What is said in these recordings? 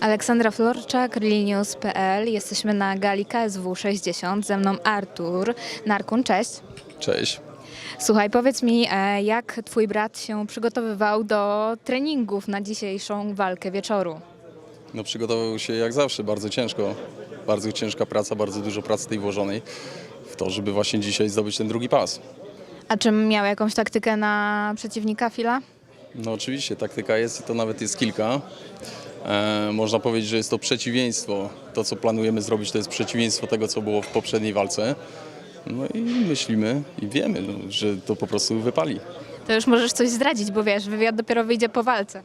Aleksandra Florczak, realnews.pl. Jesteśmy na gali KSW 60. Ze mną Artur Narkun. Cześć. Cześć. Słuchaj, powiedz mi, e, jak twój brat się przygotowywał do treningów na dzisiejszą walkę wieczoru? No przygotował się jak zawsze, bardzo ciężko. Bardzo ciężka praca, bardzo dużo pracy tej włożonej w to, żeby właśnie dzisiaj zdobyć ten drugi pas. A czy miał jakąś taktykę na przeciwnika Fila? No oczywiście, taktyka jest i to nawet jest kilka. E, można powiedzieć, że jest to przeciwieństwo. To, co planujemy zrobić, to jest przeciwieństwo tego, co było w poprzedniej walce. No i myślimy i wiemy, no, że to po prostu wypali. To już możesz coś zdradzić, bo wiesz, wywiad dopiero wyjdzie po walce.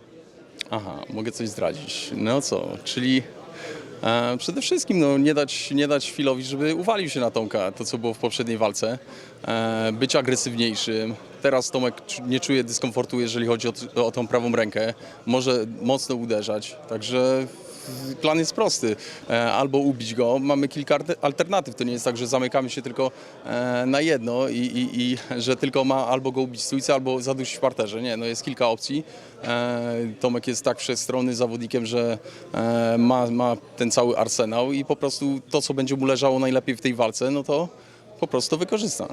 Aha, mogę coś zdradzić. No co, czyli e, przede wszystkim no, nie, dać, nie dać Filowi, żeby uwalił się na Tomka, to co było w poprzedniej walce. E, być agresywniejszym. Teraz Tomek nie czuje dyskomfortu, jeżeli chodzi o, o tą prawą rękę. Może mocno uderzać, także plan jest prosty. E, albo ubić go. Mamy kilka alter- alternatyw. To nie jest tak, że zamykamy się tylko e, na jedno i, i, i że tylko ma albo go ubić stójce, albo zadusić w parterze. Nie, no jest kilka opcji. E, Tomek jest tak wszechstronny zawodnikiem, że ma, ma ten cały arsenał i po prostu to, co będzie mu leżało najlepiej w tej walce, no to po prostu wykorzysta.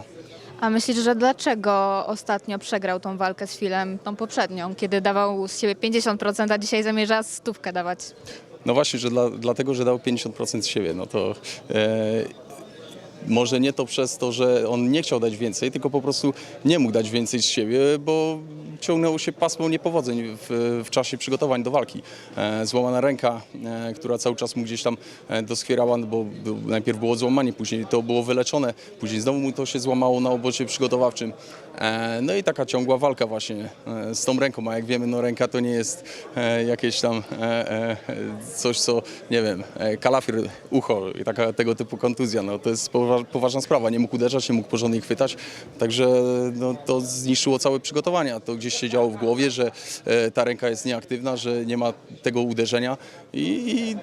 A myślisz, że dlaczego ostatnio przegrał tą walkę z Filem, tą poprzednią, kiedy dawał z siebie 50%, a dzisiaj zamierza stówkę dawać? No właśnie, że dla, dlatego, że dał 50% z siebie, no to e, może nie to przez to, że on nie chciał dać więcej, tylko po prostu nie mógł dać więcej z siebie, bo ciągnęło się pasmo niepowodzeń w, w czasie przygotowań do walki. E, złamana ręka, e, która cały czas mu gdzieś tam e, doskwierała, no bo najpierw było złamanie, później to było wyleczone, później znowu mu to się złamało na obozie przygotowawczym. No i taka ciągła walka właśnie z tą ręką, a jak wiemy, no ręka to nie jest jakieś tam coś, co, nie wiem, kalafir, ucho i taka tego typu kontuzja, no to jest powa- poważna sprawa, nie mógł uderzać, nie mógł porządnie chwytać, także no, to zniszczyło całe przygotowania, to gdzieś się działo w głowie, że e, ta ręka jest nieaktywna, że nie ma tego uderzenia. I, i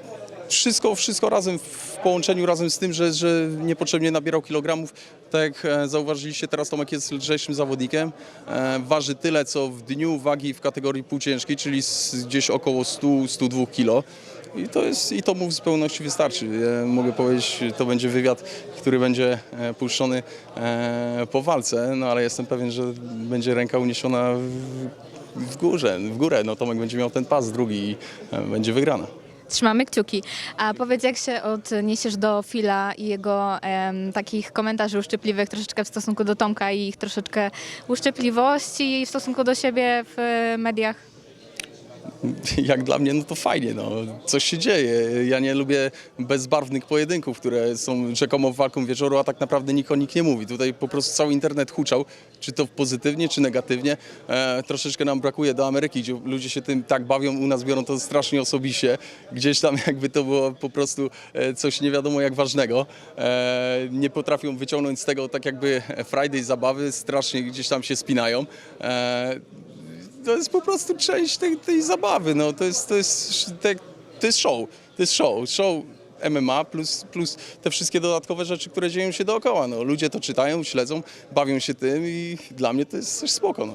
wszystko, wszystko razem w połączeniu razem z tym, że, że niepotrzebnie nabierał kilogramów. Tak jak e, zauważyliście, teraz Tomek jest lżejszym zawodnikiem. E, waży tyle, co w dniu wagi w kategorii półciężkiej, czyli gdzieś około 100-102 kg. I to, jest, I to mu w zupełności wystarczy. Mogę powiedzieć, to będzie wywiad, który będzie e, puszczony po walce, no ale jestem pewien, że będzie ręka uniesiona w, w górze, w górę. No Tomek będzie miał ten pas drugi i będzie wygrana. Trzymamy kciuki. A powiedz, jak się odniesiesz do Fila i jego em, takich komentarzy uszczypliwych troszeczkę w stosunku do Tomka i ich troszeczkę uszczypliwości w stosunku do siebie w mediach? Jak dla mnie, no to fajnie, no. Coś się dzieje. Ja nie lubię bezbarwnych pojedynków, które są rzekomo walką wieczoru, a tak naprawdę nikt o nich nie mówi. Tutaj po prostu cały internet huczał, czy to pozytywnie, czy negatywnie. E, troszeczkę nam brakuje do Ameryki, gdzie ludzie się tym tak bawią, u nas biorą to strasznie osobiście. Gdzieś tam jakby to było po prostu e, coś nie wiadomo jak ważnego. E, nie potrafią wyciągnąć z tego tak jakby Friday zabawy, strasznie gdzieś tam się spinają. E, to jest po prostu część tej, tej zabawy. No, to, jest, to, jest, to jest show. To jest show. Show MMA plus, plus te wszystkie dodatkowe rzeczy, które dzieją się dookoła. No, ludzie to czytają, śledzą, bawią się tym i dla mnie to jest coś spoko. No.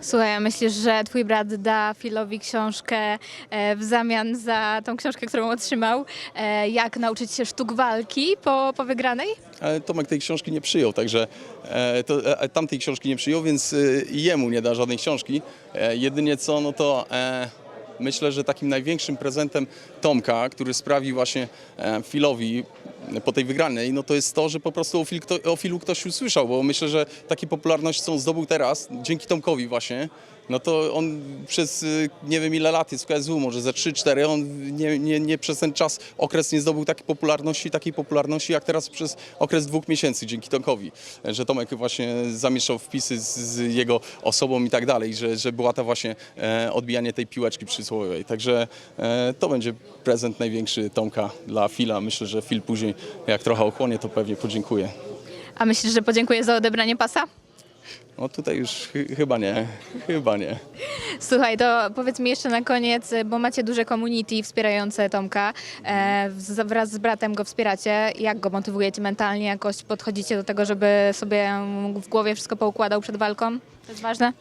Słuchaj, a myślisz, że twój brat da Filowi książkę e, w zamian za tą książkę, którą otrzymał? E, jak nauczyć się sztuk walki po, po wygranej? Ale Tomek tej książki nie przyjął, także e, to, e, tamtej książki nie przyjął, więc e, jemu nie da żadnej książki. E, jedynie co, no to e, myślę, że takim największym prezentem Tomka, który sprawi właśnie e, Filowi po tej wygranej, no to jest to, że po prostu o, Fil, o Filu ktoś usłyszał, bo myślę, że takiej popularności, co on zdobył teraz, dzięki Tomkowi właśnie, no to on przez y, nie wiem ile lat jest w KSW, może ze 3-4, on nie, nie, nie przez ten czas, okres nie zdobył takiej popularności, takiej popularności jak teraz przez okres dwóch miesięcy dzięki Tomkowi, że Tomek właśnie zamieszczał wpisy z, z jego osobą i tak dalej, że, że była to właśnie e, odbijanie tej piłeczki przysłowiowej. Także e, to będzie prezent największy Tomka dla Fila. Myślę, że Fil później jak trochę ochłonie, to pewnie podziękuję. A myślisz, że podziękuję za odebranie pasa? No tutaj już chy- chyba nie, chyba nie. Słuchaj, to powiedz mi jeszcze na koniec, bo macie duże community wspierające Tomka, e, z- wraz z bratem go wspieracie. Jak go motywujecie mentalnie, jakoś podchodzicie do tego, żeby sobie w głowie wszystko poukładał przed walką? To jest ważne?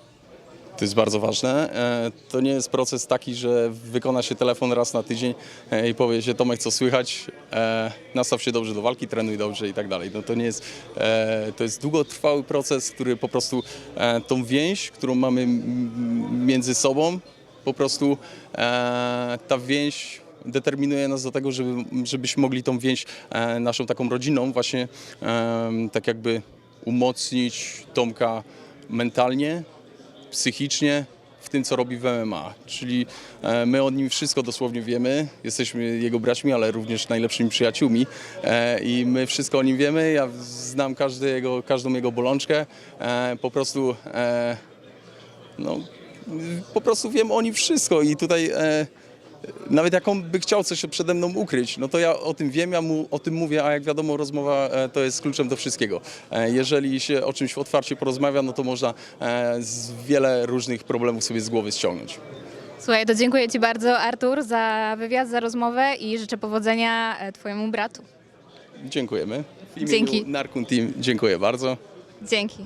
To jest bardzo ważne. E, To nie jest proces taki, że wykona się telefon raz na tydzień e, i powie się Tomek, co słychać, e, nastaw się dobrze do walki, trenuj dobrze i tak dalej. No to nie jest, to jest długotrwały proces, który po prostu tą więź, którą mamy między sobą, po prostu ta więź determinuje nas do tego, żeby, żebyśmy mogli tą więź naszą taką rodzinną właśnie tak jakby umocnić Tomka mentalnie, psychicznie w tym, co robi w MMA. Czyli e, my o nim wszystko dosłownie wiemy, jesteśmy jego braćmi, ale również najlepszymi przyjaciółmi e, i my wszystko o nim wiemy. Ja znam każdy jego, każdą jego bolączkę. E, Po prostu no, po prostu wiem o nim wszystko i tutaj nawet jak on by chciał coś przede mną ukryć, no to ja o tym wiem, ja mu o tym mówię, a jak wiadomo rozmowa e, to jest kluczem do wszystkiego. E, jeżeli się o czymś otwarcie porozmawia, no to można e, z wiele różnych problemów sobie z głowy ściągnąć. Słuchaj, to dziękuję Ci bardzo, Artur, za wywiad, za rozmowę i życzę powodzenia Twojemu bratu. Dziękujemy. W imieniu Dzięki. Narkun Team dziękuję bardzo. Dzięki.